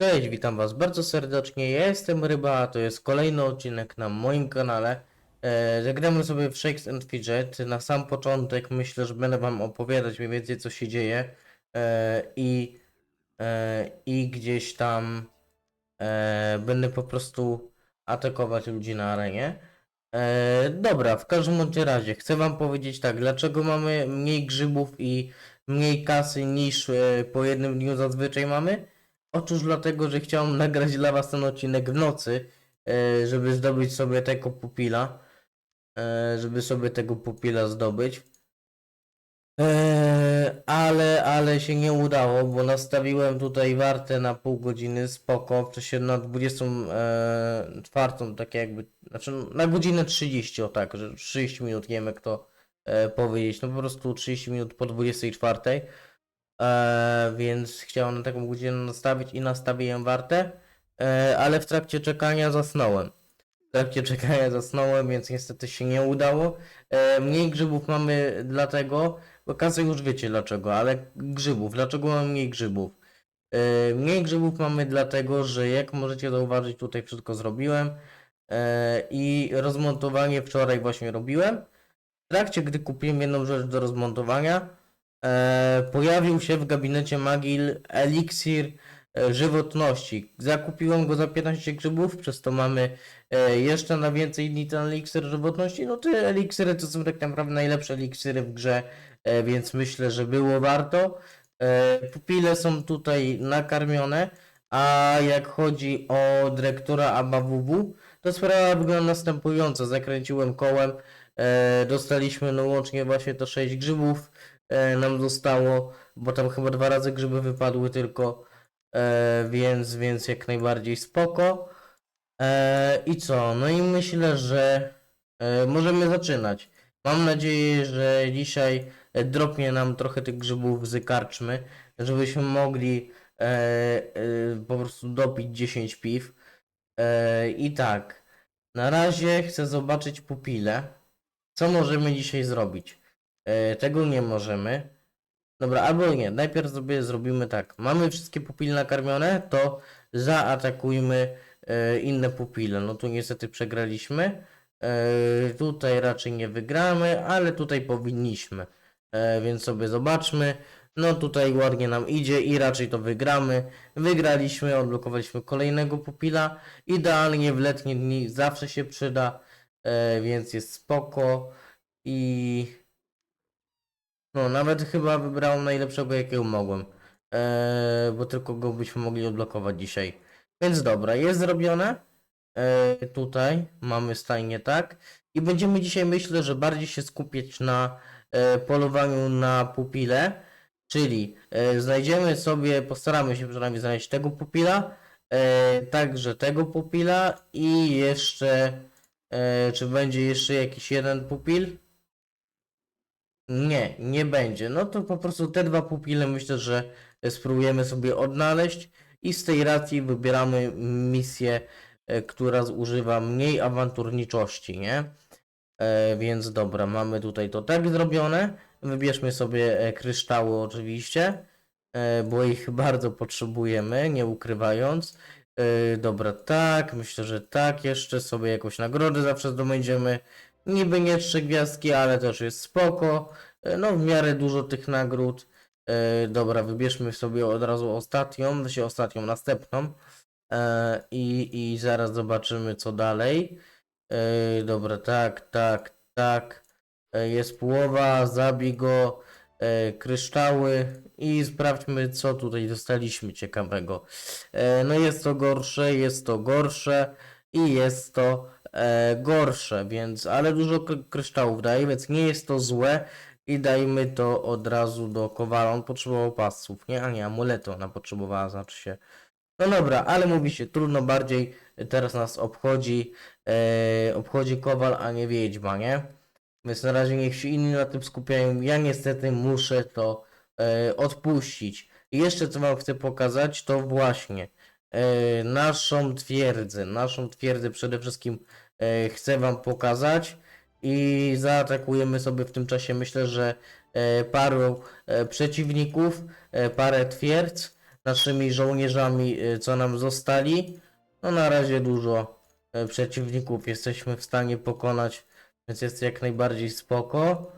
Cześć, witam Was bardzo serdecznie. Ja jestem Ryba, a to jest kolejny odcinek na moim kanale. E, zagramy sobie w Shakes and Fidget. Na sam początek myślę, że będę Wam opowiadać mniej więcej co się dzieje e, i, e, i gdzieś tam e, będę po prostu atakować ludzi na arenie. E, dobra, w każdym razie chcę Wam powiedzieć tak, dlaczego mamy mniej grzybów i mniej kasy niż e, po jednym dniu zazwyczaj mamy? Otóż dlatego, że chciałem nagrać dla was ten odcinek w nocy, e, żeby zdobyć sobie tego pupila. e, Żeby sobie tego pupila zdobyć. E, Ale, ale się nie udało, bo nastawiłem tutaj wartę na pół godziny, spoko, w czasie na 24, tak jakby, znaczy na godzinę 30, o tak, że 30 minut, nie wiem jak to powiedzieć, no po prostu 30 minut po 24. E, więc chciałem na taką godzinę nastawić i nastawiłem wartę, e, ale w trakcie czekania zasnąłem. W trakcie czekania zasnąłem, więc niestety się nie udało. E, mniej grzybów mamy dlatego, bo kasy już wiecie dlaczego, ale grzybów, dlaczego mamy mniej grzybów? E, mniej grzybów mamy dlatego, że jak możecie zauważyć, tutaj wszystko zrobiłem e, i rozmontowanie wczoraj właśnie robiłem. W trakcie, gdy kupiłem jedną rzecz do rozmontowania, e, pojawił się w gabinecie Magil eliksir e, żywotności. Zakupiłem go za 15 grzybów, przez to mamy e, jeszcze na więcej dni ten eliksir żywotności. No te eliksiry to są tak naprawdę najlepsze eliksiry w grze, e, więc myślę, że było warto. Pupile są tutaj nakarmione, a jak chodzi o dyrektora ABAWW, to sprawa wygląda następująco. Zakręciłem kołem, dostaliśmy no łącznie właśnie to 6 grzybów e, nam zostało, bo tam chyba dwa razy grzyby wypadły tylko, e, więc, więc jak najbardziej spoko. E, I co? No i myślę, że możemy zaczynać. Mam nadzieję, że dzisiaj dropnie nam trochę tych grzybów z karczmy, żebyśmy mogli e, e, po prostu dopić 10 piw. E, I tak, na razie chcę zobaczyć pupile. Co możemy dzisiaj zrobić? E, tego nie możemy. Dobra, albo nie. Najpierw sobie zrobimy tak. Mamy wszystkie pupile nakarmione, to zaatakujmy e, inne pupile. No tu niestety przegraliśmy. E, tutaj raczej nie wygramy, ale tutaj powinniśmy. Więc sobie zobaczmy. No tutaj ładnie nam idzie i raczej to wygramy. Wygraliśmy, odblokowaliśmy kolejnego pupila. Idealnie w letnie dni zawsze się przyda, więc jest spoko. I no, nawet chyba wybrałem najlepszego, jakiego mogłem. Eee, bo tylko go byśmy mogli odblokować dzisiaj. Więc dobra, jest zrobione. Eee, tutaj mamy stajnie tak. I będziemy dzisiaj, myślę, że bardziej się skupiać na e, polowaniu na pupile. Czyli e, znajdziemy sobie, postaramy się przynajmniej znaleźć tego pupila. E, także tego pupila i jeszcze. E, czy będzie jeszcze jakiś jeden pupil? Nie, nie będzie. No to po prostu te dwa pupile myślę, że spróbujemy sobie odnaleźć i z tej racji wybieramy misję, e, która zużywa mniej awanturniczości, nie? E, więc dobra, mamy tutaj to tak zrobione. Wybierzmy sobie e, kryształy oczywiście, e, bo ich bardzo potrzebujemy, nie ukrywając. E, dobra, tak, myślę, że tak. Jeszcze sobie jakąś nagrodę zawsze zdobędziemy. Niby nie trzy gwiazdki, ale też jest spoko. E, No, w miarę dużo tych nagród. E, dobra, wybierzmy sobie od razu ostatnią, znaczy ostatnią, następną. E, i, I zaraz zobaczymy, co dalej. Dobra, tak, tak, tak. Jest połowa, zabij go. Kryształy i sprawdźmy, co tutaj dostaliśmy ciekawego. No, jest to gorsze, jest to gorsze i jest to e, gorsze, więc ale dużo kry- kryształów daje, więc nie jest to złe i dajmy to od razu do kowala. On potrzebował pasów, nie? A nie, amuletu ona potrzebowała, znaczy się. No dobra, ale mówi się trudno bardziej teraz nas obchodzi e, obchodzi kowal, a nie wiedźma, nie? Więc na razie niech się inni na tym skupiają. Ja niestety muszę to e, odpuścić. I jeszcze co wam chcę pokazać, to właśnie naszą twierdzę. Naszą twierdzę przede wszystkim e, chcę wam pokazać i zaatakujemy sobie w tym czasie myślę, że e, paru e, przeciwników, e, parę twierdz. naszymi żołnierzami, co nam zostali. No na razie dużo e, przeciwników jesteśmy w stanie pokonać, więc jest jak najbardziej spoko.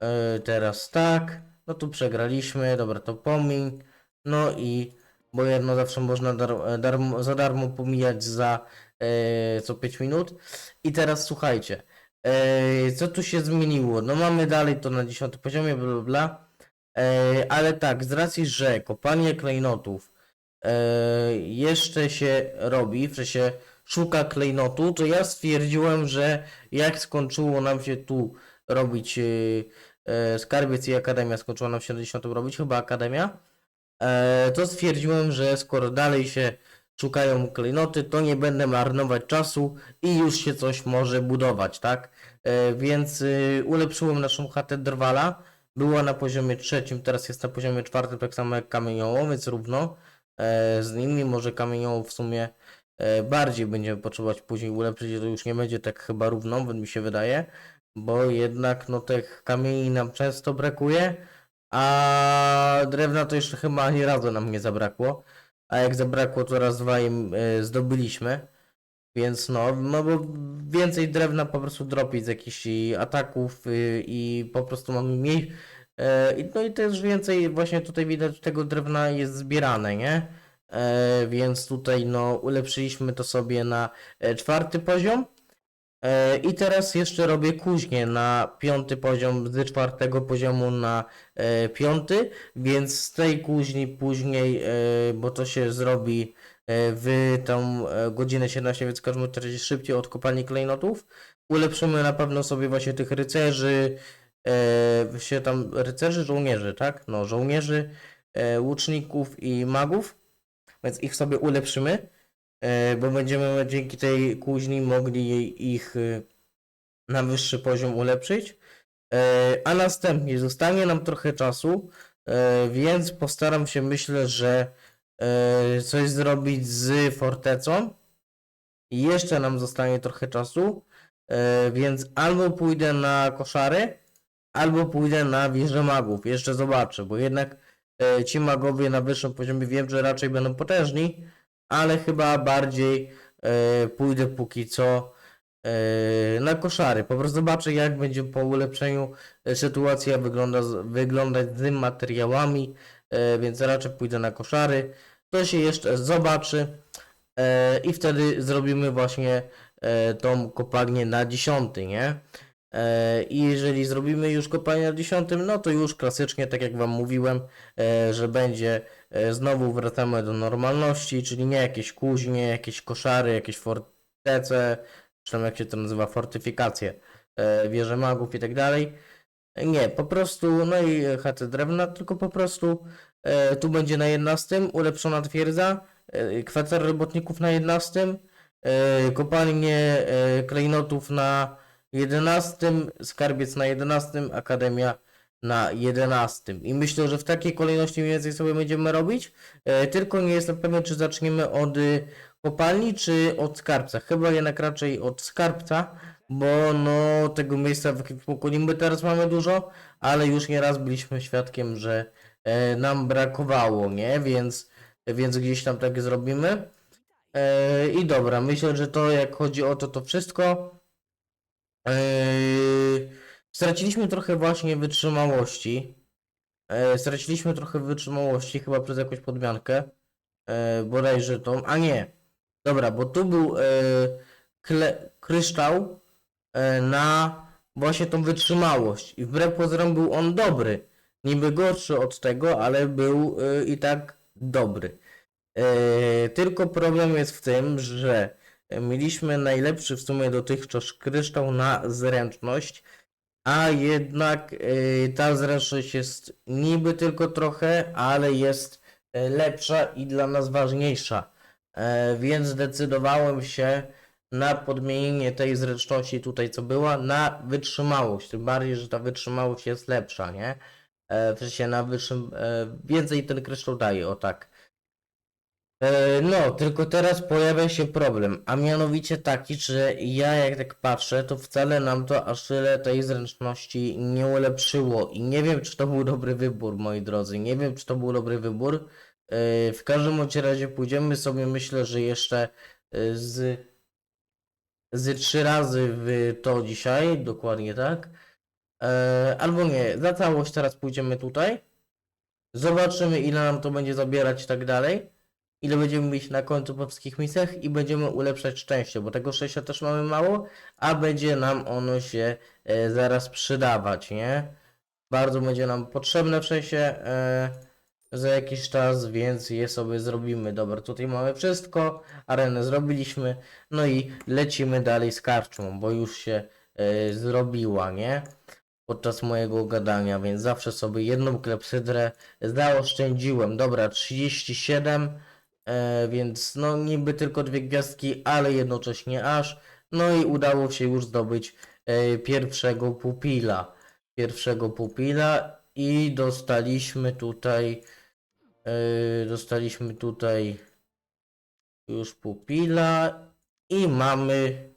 E, Teraz tak, no tu przegraliśmy, dobra to pomiń. No i bo jedno zawsze można dar, za darmo pomijać za e, co 5 minut. I teraz słuchajcie, e, co tu się zmieniło? No mamy dalej to na 10 poziomie, bla bla bla. E, ale tak, z racji, że kopanie klejnotów e, jeszcze się robi, w sensie szuka klejnotu, to ja stwierdziłem, że jak skończyło nam się tu robić e, e, Skarbiec i Akademia, skończyła nam się na 10 robić, chyba Akademia, e, to stwierdziłem, że skoro dalej się szukają klejnoty, to nie będę marnować czasu i już się coś może budować, tak? E, więc y, ulepszyłem naszą chatę Drwala. Była na poziomie trzecim, teraz jest na poziomie czwartym, tak samo jak kamienioło, więc równo e, z nimi. Może kamienioło w sumie bardziej będziemy potrzebować później ulepszyć, to już nie będzie tak chyba równo, mi się wydaje, bo jednak no tych kamieni nam często brakuje, a drewna to jeszcze chyba ani razu nam nie zabrakło, a jak zabrakło to raz dwa im e, zdobyliśmy. Więc no, no bo więcej drewna po prostu dropić z jakichś ataków y, i po prostu mamy mniej. I- no i też więcej właśnie tutaj widać tego drewna jest zbierane, nie? E, więc tutaj no ulepszyliśmy to sobie na e, czwarty poziom. E, I teraz jeszcze robię kuźnię na piąty poziom, z czwartego poziomu na e, piąty, więc z tej kuźni później, e, bo to się zrobi w tą godzinę 17, więc w każdym razie szybciej od kopalni klejnotów. Ulepszymy na pewno sobie właśnie tych rycerzy, się tam rycerzy, żołnierzy, tak? No, żołnierzy, łuczników i magów, więc ich sobie ulepszymy, bo będziemy dzięki tej kuźni mogli ich e, na wyższy poziom ulepszyć. E, A następnie zostanie nam trochę czasu, e, więc postaram się, myślę, że e, coś zrobić z fortecą. Jeszcze nam zostanie trochę czasu, e, więc albo pójdę na koszary, albo pójdę na wieżę magów. Jeszcze zobaczę, bo jednak e, ci magowie na wyższym poziomie wiem, że raczej będą potężni, ale chyba bardziej e, pójdę póki co e, na koszary. Po prostu zobaczę, jak będzie po ulepszeniu e, sytuacja wygląda, wyglądać z materiałami, e, więc raczej pójdę na koszary. To się jeszcze zobaczy i wtedy zrobimy właśnie tą kopalnię na 10, nie? I jeżeli zrobimy już kopalnię na 10, no to już klasycznie, tak jak Wam mówiłem, że będzie znowu wracamy do normalności, czyli nie jakieś kuźnie, jakieś koszary, jakieś fortece, czy jak się to nazywa, fortyfikacje, e, wieże magów i tak dalej. Nie, po prostu, no i chaty drewna, tylko po prostu e, tu będzie na 11 ulepszona twierdza, e, kwater robotników na 11, e, kopalnie e, klejnotów na 11, skarbiec na 11, akademia na 11. I myślę, że w takiej kolejności mniej więcej sobie będziemy robić. E, tylko nie jestem pewien, czy zaczniemy od y, kopalni, czy od skarbca. Chyba jednak raczej od skarbca, bo no tego miejsca w ekwipunku niby teraz mamy dużo, ale już nieraz byliśmy świadkiem, że e, nam brakowało, nie? Więc, więc gdzieś tam tak zrobimy. E, I dobra, myślę, że to jak chodzi o to, to wszystko. Eee, straciliśmy trochę właśnie wytrzymałości. Eee, straciliśmy trochę wytrzymałości chyba przez jakąś podmiankę. Eee, bodajże tą. A nie. Dobra, bo tu był eee, kle, kryształ eee, na właśnie tą wytrzymałość. I wbrew pozorom był on dobry. Niby gorszy od tego, ale był eee, i tak dobry. Eee, tylko problem jest w tym, że mieliśmy najlepszy w sumie dotychczas kryształ na zręczność, a jednak e, ta zręczność jest niby tylko trochę, ale jest e, lepsza i dla nas ważniejsza. E, Więc zdecydowałem się na podmienienie tej zręczności tutaj, co była, na wytrzymałość. Tym bardziej, że ta wytrzymałość jest lepsza, nie? E, W sensie na wyższym, e, więcej ten kryształ daje, o tak. E, No, tylko teraz pojawia się problem, a mianowicie taki, że ja jak tak patrzę, to wcale nam to aż tyle tej zręczności nie ulepszyło i nie wiem, czy to był dobry wybór, moi drodzy, nie wiem, czy to był dobry wybór, E, W każdym bądź razie pójdziemy sobie, myślę, że jeszcze e, z, z trzy razy w to dzisiaj, dokładnie tak. Albo nie, za całość teraz pójdziemy tutaj. Zobaczymy, ile nam to będzie zabierać i tak dalej. Ile będziemy mieć na końcu po wszystkich misjach i będziemy ulepszać szczęście, bo tego szczęścia też mamy mało, a będzie nam ono się e, zaraz przydawać, nie? Bardzo będzie nam potrzebne w sensie e, za jakiś czas, więc je sobie zrobimy. Dobra, tutaj mamy wszystko, arenę zrobiliśmy, no i lecimy dalej z karczmą, bo już się e, zrobiła, nie? Podczas mojego gadania, więc zawsze sobie jedną klepsydrę zaoszczędziłem. Dobra, 37, e, więc no niby tylko dwie gwiazdki, ale jednocześnie aż. No i udało się już zdobyć e, pierwszego pupila. Pierwszego pupila i dostaliśmy tutaj e, dostaliśmy tutaj już pupila i mamy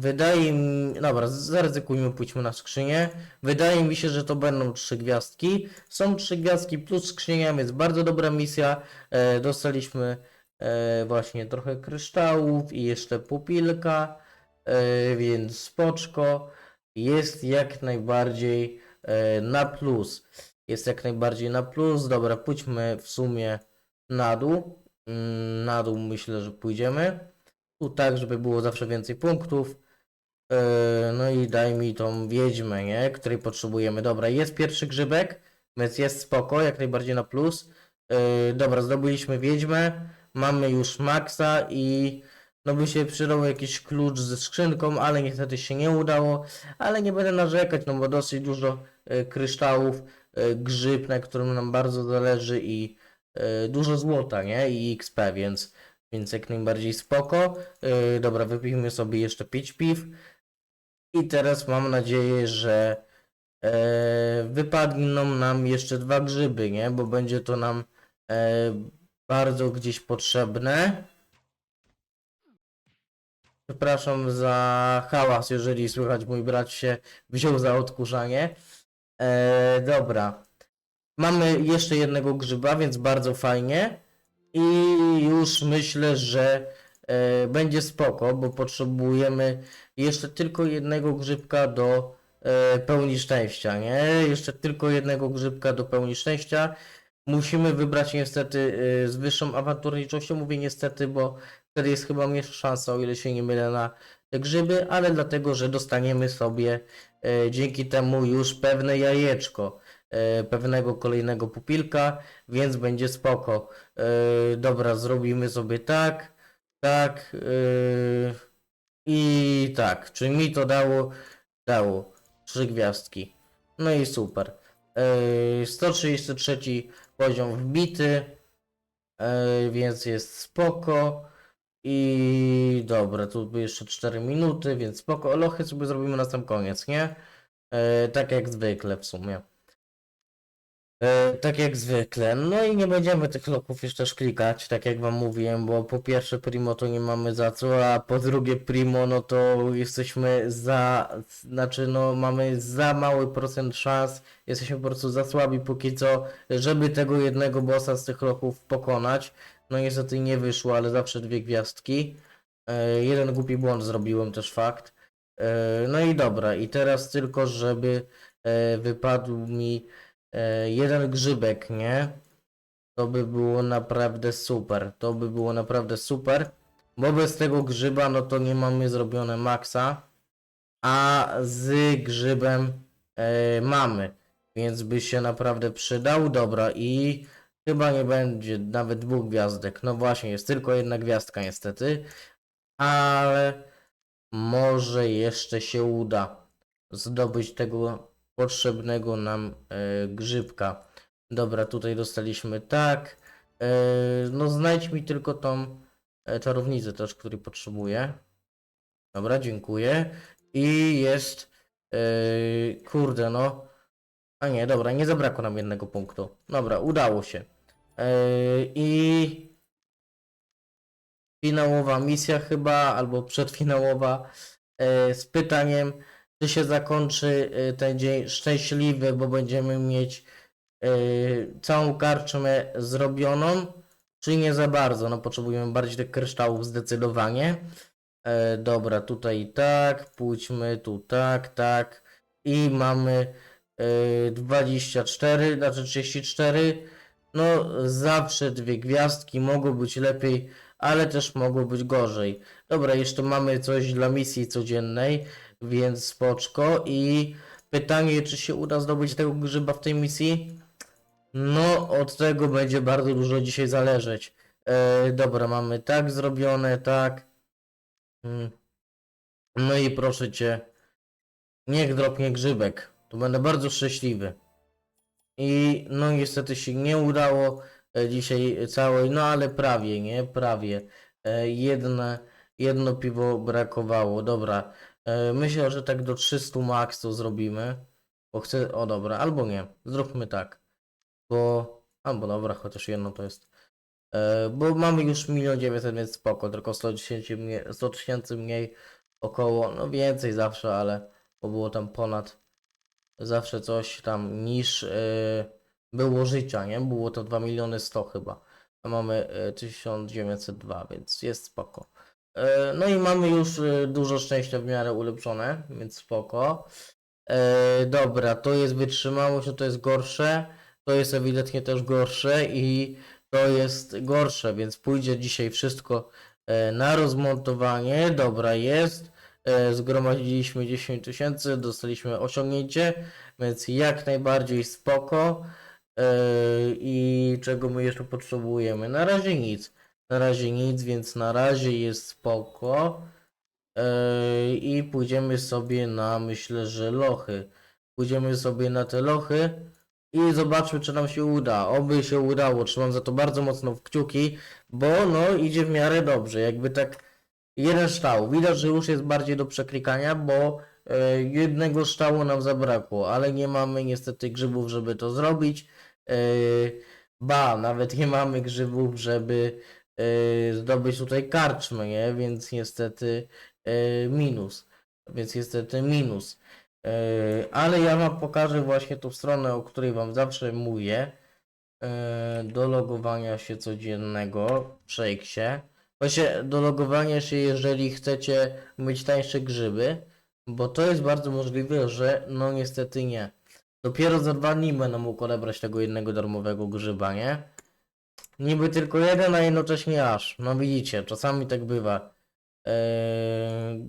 wydaje mi, dobra, zaryzykujmy, pójdźmy na skrzynię. Wydaje mi się, że to będą trzy gwiazdki. Są trzy gwiazdki plus skrzynia, więc bardzo dobra misja. E, dostaliśmy e, właśnie trochę kryształów i jeszcze pupilka, e, więc spoczko. Jest jak najbardziej e, na plus. Jest jak najbardziej na plus. Dobra, pójdźmy w sumie na dół. Mm, Na dół myślę, że pójdziemy. Tu tak, żeby było zawsze więcej punktów. E, No i daj mi tą wiedźmę, nie? Której potrzebujemy. Dobra, jest pierwszy grzybek, więc jest spoko, jak najbardziej na plus. E, Dobra, zdobyliśmy wiedźmę, mamy już maksa i no by się przydał jakiś klucz ze skrzynką, ale niestety się nie udało. Ale nie będę narzekać, no bo dosyć dużo e, kryształów, grzyb, na którym nam bardzo zależy i dużo złota, nie? I XP, więc, więc jak najbardziej spoko. Dobra, wypijmy sobie jeszcze pić piw. I teraz mam nadzieję, że e, wypadną nam jeszcze dwa grzyby, nie? Bo będzie to nam e, bardzo gdzieś potrzebne. Przepraszam za hałas, jeżeli słychać mój brat się wziął za odkurzanie. E, dobra. Mamy jeszcze jednego grzyba, więc bardzo fajnie. I już myślę, że e, będzie spoko, bo potrzebujemy jeszcze tylko jednego grzybka do e, pełni szczęścia, nie? Jeszcze tylko jednego grzybka do pełni szczęścia. Musimy wybrać niestety e, z wyższą awanturniczością. Mówię niestety, bo wtedy jest chyba mniejsza szansa, o ile się nie mylę, na te grzyby, ale dlatego, że dostaniemy sobie e, dzięki temu już pewne jajeczko. Pewnego kolejnego pupilka, więc będzie spoko. E, dobra, zrobimy sobie tak, tak. e, i tak, czy mi to dało? Dało. Trzy gwiazdki. No i super. Yy, 133 poziom wbity. Yy, więc jest spoko. I dobra, tu by jeszcze 4 minuty, więc spoko. Lochy sobie zrobimy na sam koniec, nie? Yy, tak jak zwykle w sumie. E, tak jak zwykle. No i nie będziemy tych loków jeszcze klikać, tak jak wam mówiłem, bo po pierwsze Primo to nie mamy za co, a po drugie Primo no to jesteśmy za, znaczy no mamy za mały procent szans, jesteśmy po prostu za słabi póki co, żeby tego jednego bossa z tych loków pokonać. No niestety nie wyszło, ale zawsze dwie gwiazdki. E, jeden głupi błąd zrobiłem też fakt. E, no i dobra, i teraz tylko żeby wypadł mi jeden grzybek, nie? To by było naprawdę super. To by było naprawdę super. Bo bez tego grzyba, no to nie mamy zrobione maksa. A z grzybem e, mamy. Więc by się naprawdę przydał. Dobra, i chyba nie będzie nawet dwóch gwiazdek. No właśnie, jest tylko jedna gwiazdka niestety. Ale może jeszcze się uda zdobyć tego potrzebnego nam e, grzybka. Dobra, tutaj dostaliśmy tak. E, no znajdź mi tylko tą e, czarownicę też, której potrzebuję. Dobra, dziękuję. I jest. Kurde, no. A nie, dobra, nie zabrakło nam jednego punktu. Dobra, udało się. I finałowa misja chyba, albo przedfinałowa z pytaniem, czy się zakończy e, ten dzień szczęśliwy, bo będziemy mieć yy, całą karczmę zrobioną, czy nie za bardzo? No potrzebujemy bardziej tych kryształów zdecydowanie. E, dobra, tutaj tak, pójdźmy tu tak, tak i mamy e, 24, znaczy 34. No zawsze dwie gwiazdki, mogło być lepiej, ale też mogło być gorzej. Dobra, jeszcze mamy coś dla misji codziennej, więc spoczko i pytanie, czy się uda zdobyć tego grzyba w tej misji? No, od tego będzie bardzo dużo dzisiaj zależeć. E, dobra, mamy tak zrobione, tak. Mm. No i proszę cię, niech dropnie grzybek. To będę bardzo szczęśliwy. I no niestety się nie udało e, dzisiaj całej, no ale prawie, nie? Prawie. E, jedne, jedno piwo brakowało. Dobra. E, myślę, że tak do 300 max to zrobimy. Bo chcę, o dobra, albo nie. Zróbmy tak. Bo, albo dobra, chociaż jedno to jest. E, bo mamy już 1 900 więc spoko, tylko 100 tysięcy mniej, 100 tysięcy mniej około, no więcej zawsze, ale bo było tam ponad zawsze coś tam niż e, było życia, nie? Było to 2 miliony 100 chyba, a mamy e, 1902, więc jest spoko. E, no i mamy już e, dużo szczęścia w miarę ulepszone, więc spoko. E, dobra, to jest wytrzymałość, to jest gorsze, to jest ewidentnie też gorsze i to jest gorsze, więc pójdzie dzisiaj wszystko na rozmontowanie. Dobra, jest. Zgromadziliśmy 10 tysięcy, dostaliśmy osiągnięcie, więc jak najbardziej spoko. I czego my jeszcze potrzebujemy? Na razie nic. Na razie nic, więc na razie jest spoko. E, I pójdziemy sobie na, myślę, że lochy. Pójdziemy sobie na te lochy i zobaczmy, czy nam się uda. Oby się udało. Trzymam za to bardzo mocno w kciuki, bo no idzie w miarę dobrze. Jakby tak jeden ształ. Widać, że już jest bardziej do przeklikania, bo e, jednego ształu nam zabrakło, ale nie mamy niestety grzybów, żeby to zrobić. E, ba, nawet nie mamy grzybów, żeby zdobyć tutaj karczmę, nie? Więc niestety e, minus. Więc niestety minus. E, Ale ja Wam pokażę właśnie tą stronę, o której Wam zawsze mówię. Do logowania się codziennego w Shakesie. Właśnie do logowania się, jeżeli chcecie mieć tańsze grzyby, bo to jest bardzo możliwe, że no niestety nie. Dopiero za dwa dni będę mógł odebrać tego jednego darmowego grzyba, nie? Niby tylko jeden, a jednocześnie aż. No widzicie, czasami tak bywa. Eee...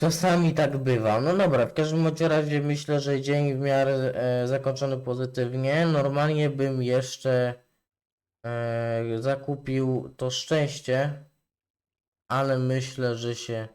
Czasami tak bywa. No dobra, w każdym razie myślę, że dzień w miarę e, zakończony pozytywnie. Normalnie bym jeszcze e, zakupił to szczęście, ale myślę, że się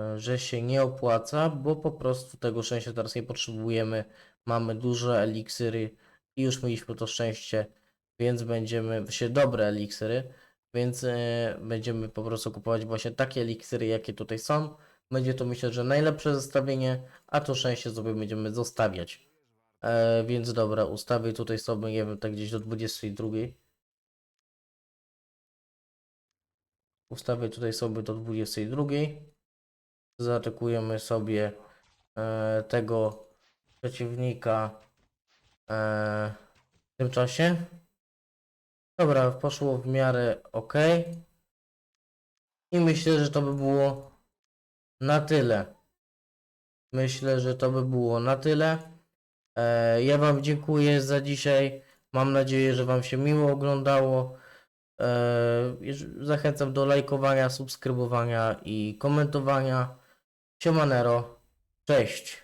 e, że się nie opłaca, bo po prostu tego szczęścia teraz nie potrzebujemy. Mamy duże eliksiry i już mieliśmy to szczęście, więc będziemy się dobre eliksiry, więc e, będziemy po prostu kupować właśnie takie eliksiry, jakie tutaj są. Będzie to myślę, że najlepsze zestawienie, a to szczęście sobie będziemy zostawiać. E, więc dobra, ustawię tutaj sobie, nie wiem, tak gdzieś do 22. Ustawię tutaj sobie do 22. Zaatakujemy sobie e, tego przeciwnika e, w tym czasie. Dobra, poszło w miarę ok. I myślę, że to by było na tyle. Myślę, że to by było na tyle. E, ja Wam dziękuję za dzisiaj. Mam nadzieję, że Wam się miło oglądało. E, zachęcam do lajkowania, subskrybowania i komentowania. Siemanero. Cześć.